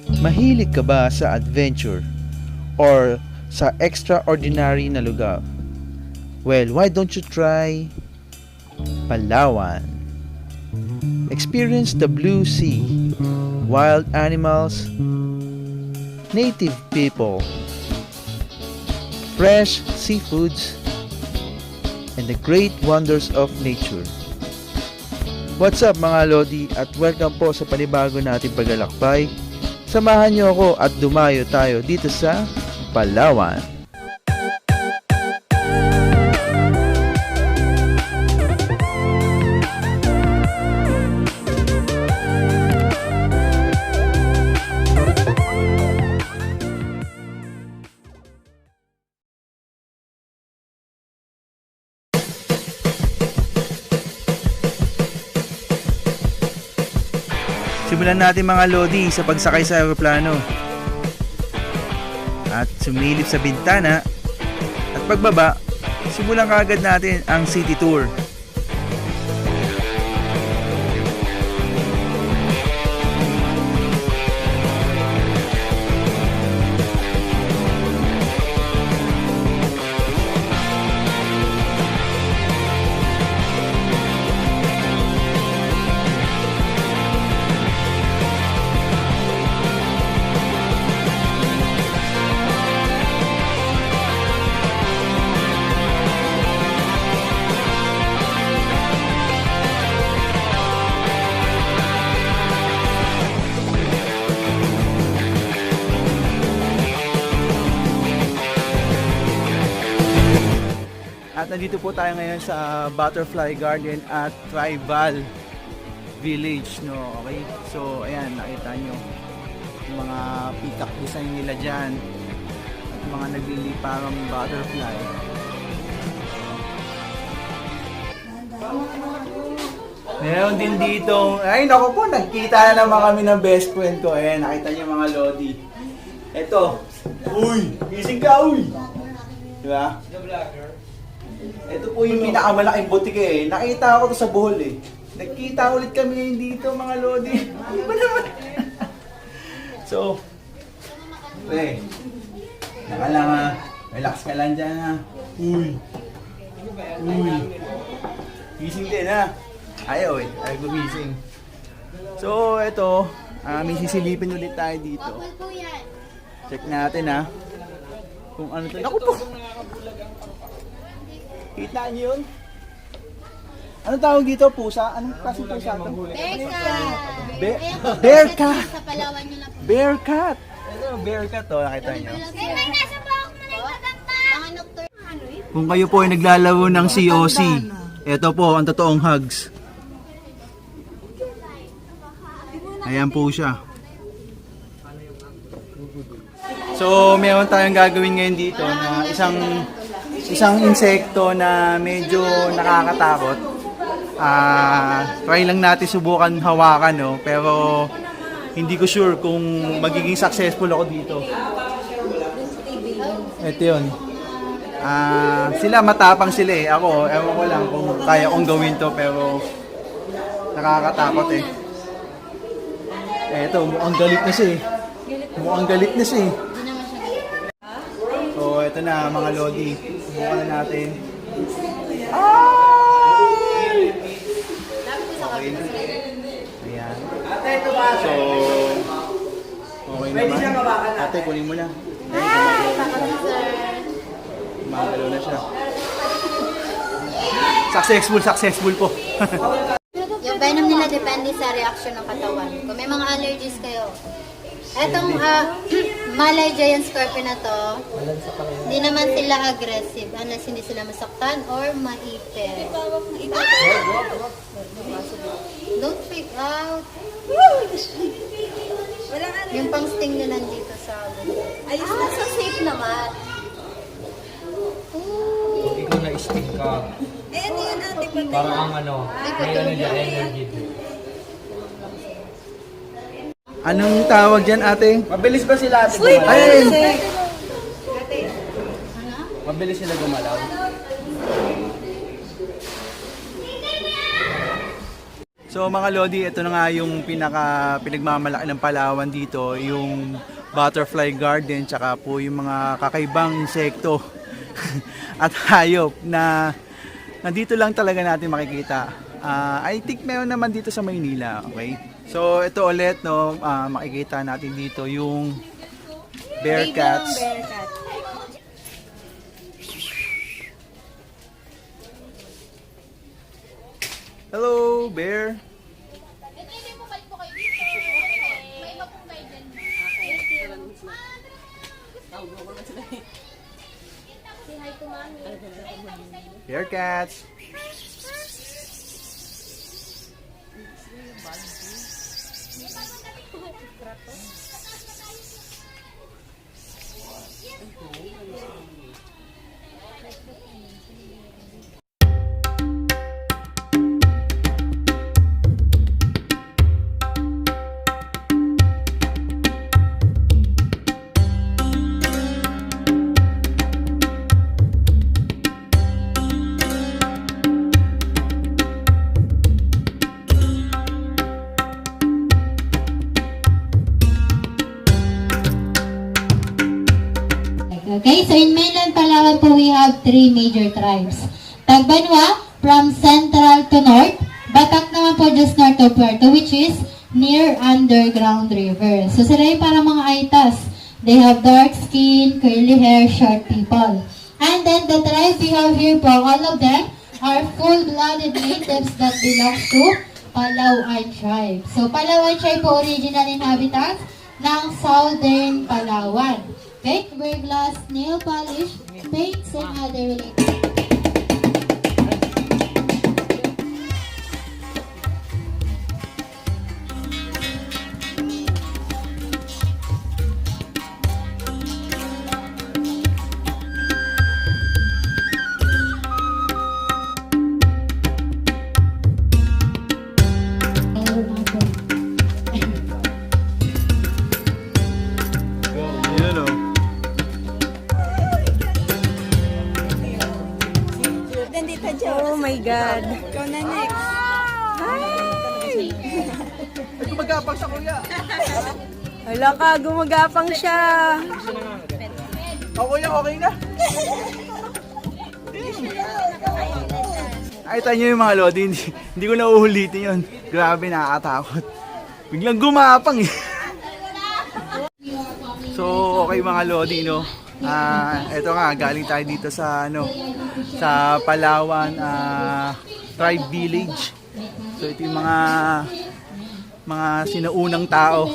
Mahilig ka ba sa adventure or sa extraordinary na lugar? Well, why don't you try Palawan? Experience the blue sea, wild animals, native people, fresh seafoods, and the great wonders of nature. What's up mga Lodi at welcome po sa panibago nating paglalakbay. Samahan niyo ako at dumayo tayo dito sa Palawan. Simulan natin mga Lodi sa pagsakay sa aeroplano. At sumilip sa bintana at pagbaba, simulan kaagad natin ang city tour. Nandito po tayo ngayon sa Butterfly Garden at Tribal Village, no? Okay? So, ayan, nakita nyo yung mga peacock design nila dyan at mga nagliliparang butterfly. Meron din dito, ay naku po, nagkita na naman kami ng best friend ko. Ayan, nakita niyo mga Lodi. Ito, uy, gising ka, uy! Diba? Ito po yung pinakamalaking butik eh. Nakita ko to sa Bohol eh. Nagkita ulit kami ngayon dito mga Lodi. Ano ba naman? so, pre, naka lang ha. Relax ka lang dyan ha. Uy. Uy. Gising din ha. Ayaw eh. Ayaw gumising. So, ito. ah may sisilipin ulit tayo dito. Check natin ha. Kung ano to. Ako po! Kita niyo yun? Ano tawag dito? Pusa? Anong klaseng pusa ito? Bearcat! Be- Bearcat! Sa Palawan nyo na po. Bear cat! Ito, bear cat to. Nakita niyo. Eh, may nasa buhok mo na yung maganda! Mga nocturne. Ano yun? Kung kayo po ay naglalaro ng COC, ito po ang totoong hugs. Ayan po siya. So, meron tayong gagawin ngayon dito na isang isang insekto na medyo nakakatakot. Ah, try lang natin subukan hawakan, no? Pero hindi ko sure kung magiging successful ako dito. Ito yun. Ah, sila matapang sila eh. Ako, ewan ko lang kung kaya kong gawin to pero nakakatakot eh. Eto, mukhang galit na siya eh. Mukhang galit na siya eh. So, eto na mga Lodi. Subukan na natin. Ay! Okay. Ayan. So, okay naman. Ate, kunin mo na. Magalaw na siya. Successful, successful po. Yung venom nila depende sa reaction ng katawan. Kung may mga allergies kayo. Etong ah, Malay Giant Scorpion na to, hindi naman sila aggressive unless hindi sila masaktan or maipit. Don't freak out. Yung pang sting nyo nandito sa Ayos na sa safe naman. Ikaw na-stick ka, Eh, ano yun ate? Parang ang ano, may ano dyan, energy. Anong tawag dyan, ate? Mabilis ba sila ate Sleep music. Mabilis sila gumalaw? So mga Lodi, ito na nga yung pinaka pinagmamalaki ng Palawan dito, yung butterfly garden, tsaka po yung mga kakaibang insekto at hayop na nandito lang talaga natin makikita. Ah, I think meron naman dito sa Maynila, okay? So ito ulit, no, ah, makikita natin dito yung bear cats. Bear cat. Hello, bear. Bear cats. Okay, have three major tribes. Tagbanwa from central to north, Batak naman po just north of Puerto which is near underground river. So sila yung parang mga Aitas. They have dark skin, curly hair, short people. And then the tribe we have here po, all of them are full-blooded natives that belongs to Palawan tribe. So Palawan tribe po original inhabitants ng southern Palawan. Okay? Wear glass, nail polish, Thanks and have a Hala ka, gumagapang siya. O kuya, okay na. Ay, tayo nyo yung mga lodi. Hindi, hindi ko na uulitin yun. Grabe, nakakatakot. Biglang gumapang eh. So, okay mga lodi, no? Ah, eto nga, galing tayo dito sa ano, sa Palawan ah, Tribe Village. So, ito yung mga mga sinaunang tao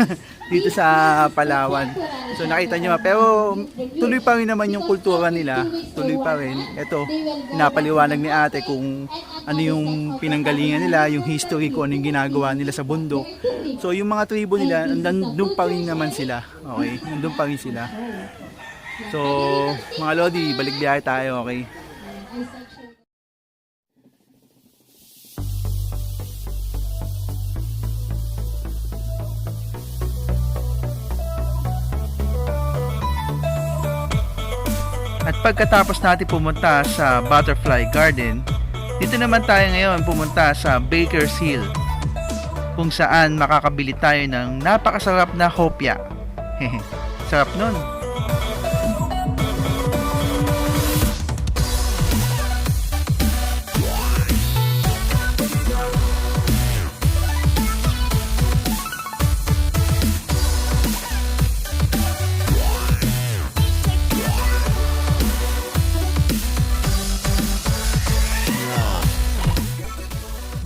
dito sa Palawan. So nakita nyo, pero tuloy pa rin naman yung kultura nila, tuloy pa rin. Ito, pinapaliwanag ni ate kung ano yung pinanggalingan nila, yung history, kung ano yung ginagawa nila sa bundok. So yung mga tribo nila, nandun pa rin naman sila. Okay, nandun pa rin sila. So, mga Lodi, balik biyahe tayo, okay? Pagkatapos natin pumunta sa Butterfly Garden, dito naman tayo ngayon pumunta sa Baker's Hill kung saan makakabili tayo ng napakasarap na hopya. Sarap nun.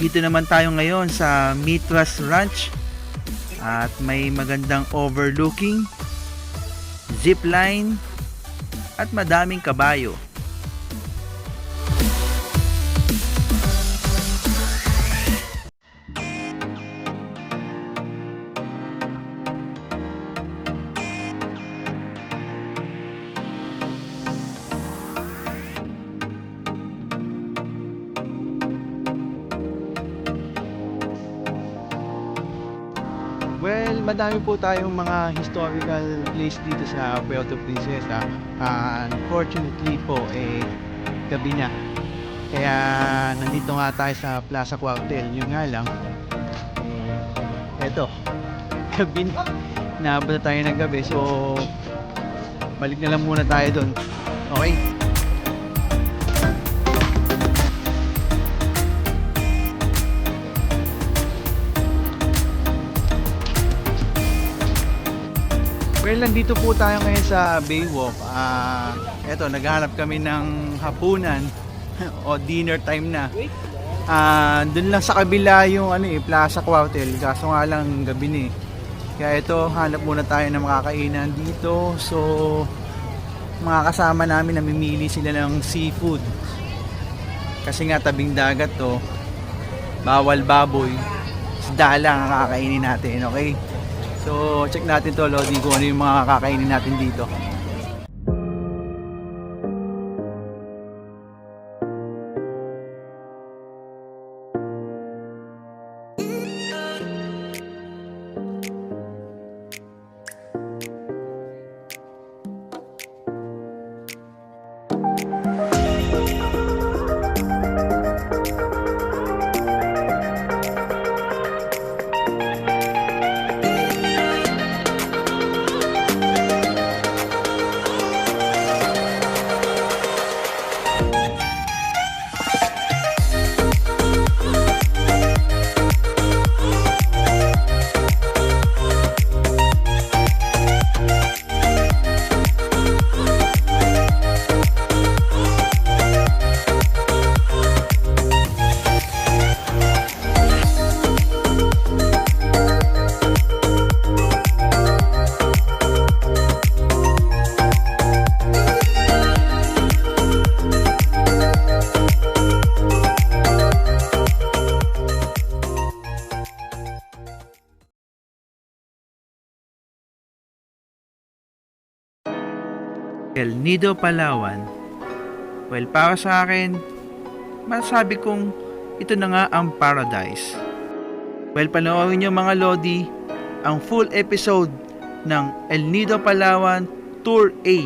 Dito naman tayo ngayon sa Mitras Ranch at may magandang overlooking, zip line at madaming kabayo. Madami po tayong mga historical place dito sa Puerto Princesa. Ah, unfortunately po, eh, gabi na. Kaya nandito nga tayo sa Plaza Cuartel. Yun nga lang. Eto. Gabi na. Naabot na tayo ng gabi. So, balik na lang muna tayo doon. Okay? Well, nandito po tayo ngayon sa Baywalk. Ah, eto, naghahanap kami ng hapunan o dinner time na. Ah, doon lang sa kabila yung ano eh, Plaza Cuartel. Kaso nga lang gabi na eh. Kaya ito, hanap muna tayo ng makakainan dito. So, mga kasama namin namimili sila ng seafood. Kasi nga tabing dagat to. Bawal baboy. Isda lang ang kakainin natin, okay? So, check natin to, Lodi, kung ano yung mga kakainin natin dito. El Nido, Palawan. Well, para sa akin, masasabi kong ito na nga ang paradise. Well, panoorin nyo mga Lodi ang full episode ng El Nido, Palawan Tour A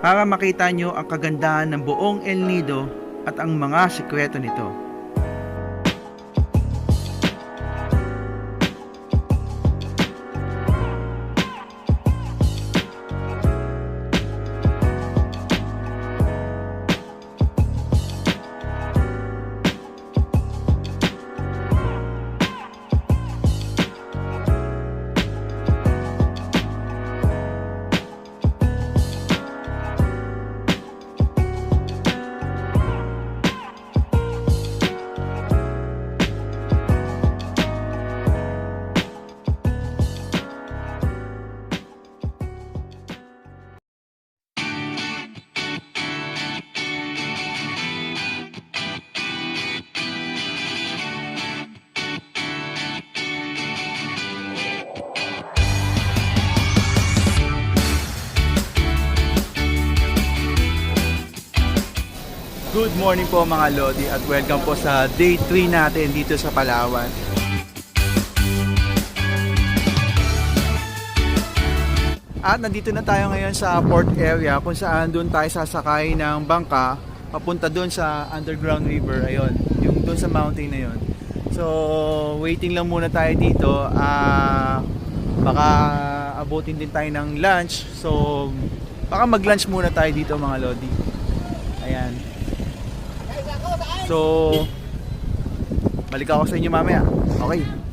para makita nyo ang kagandahan ng buong El Nido at ang mga sikreto nito. Good morning po mga Lodi at welcome po sa day 3 natin dito sa Palawan. At nandito na tayo ngayon sa port area kung saan doon tayo sasakay ng bangka papunta doon sa underground river ayun, yung doon sa mountain na yon. So, waiting lang muna tayo dito. Ah, baka abutin din tayo ng lunch. So, baka mag-lunch muna tayo dito mga Lodi. Ayan. So, balik ako sa inyo mamaya. Okay.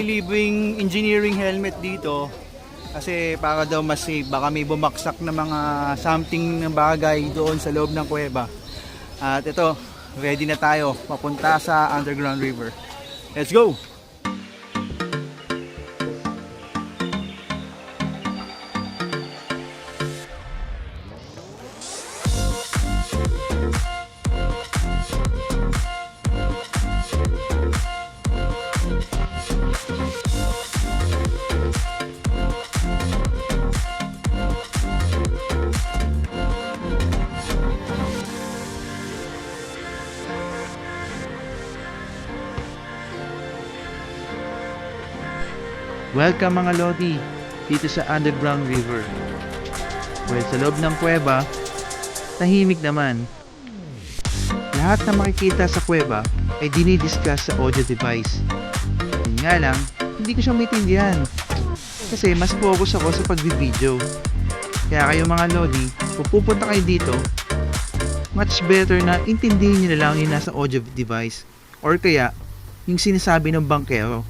Libreng engineering helmet dito kasi para daw mas safe. Baka may bumaksak na mga something na bagay doon sa loob ng kuweba. At ito, ready na tayo papunta sa underground river. Let's go! Welcome mga Lodi dito sa Underground River. Well, sa loob ng kuweba, tahimik naman. Lahat na makikita sa kuweba ay dinidiscuss sa audio device. Yun nga lang, hindi ko siya maintindihan. Kasi mas focus ako sa pagbibideo. Kaya kayo mga Lodi, kung pupunta kayo dito, much better na intindihin nyo na lang yung nasa audio device. Or kaya, yung sinasabi ng bankero.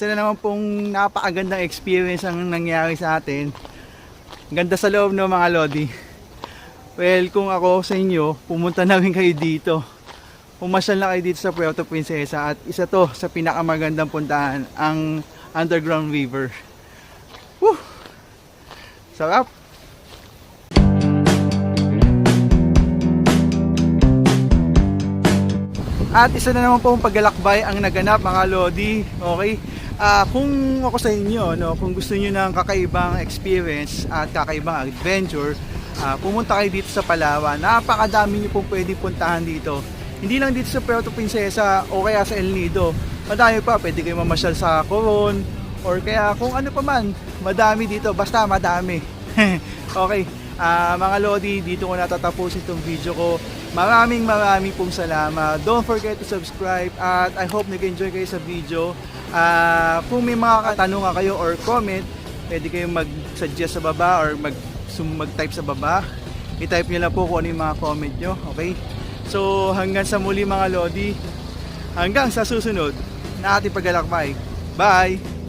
Isa na naman pong napakagandang experience ang nangyari sa atin. Ganda sa loob ng mga Lodi. Well, kung ako sa inyo, pumunta na rin kayo dito. Pumasyal na kayo dito sa Puerto Princesa at isa to sa pinakamagandang puntahan, ang Underground River. Woo! Sarap! At isa na naman po ang paglalakbay ang naganap mga Lodi. Okay? Ah, kung ako sa inyo, no, kung gusto niyo ng kakaibang experience at kakaibang adventure, ah, pumunta kayo dito sa Palawan. Napakadami niyo pong pwedeng puntahan dito. Hindi lang dito sa Puerto Princesa o kaya sa El Nido. Madami pa, pwede kayo mamasyal sa Coron or kaya kung ano pa man, madami dito, basta madami. okay, ah, mga Lodi, dito ko natatapusin itong video ko. Maraming maraming pong salamat. Don't forget to subscribe at I hope nag-enjoy kayo sa video. Ah, kung may mga katanungan kayo or comment, pwede kayong mag-suggest sa baba or mag mag-type sa baba. I-type nyo lang po kung ano yung mga comment nyo. Okay? So hanggang sa muli mga Lodi. Hanggang sa susunod na ating paglalakbay. Bye!